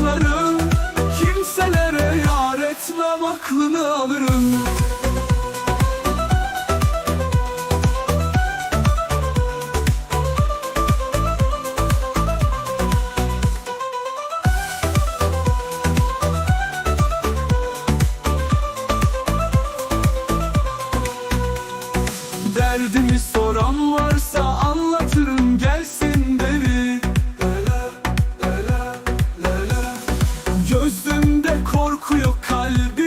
saçları Kalbimde korku yok kalbim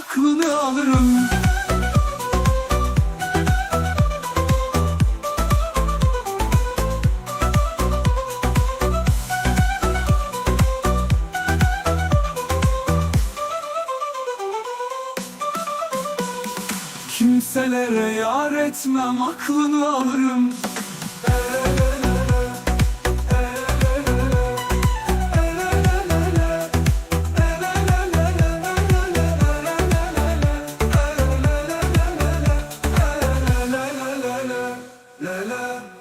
aklını alırım. Kimselere yar etmem aklını alırım. la la.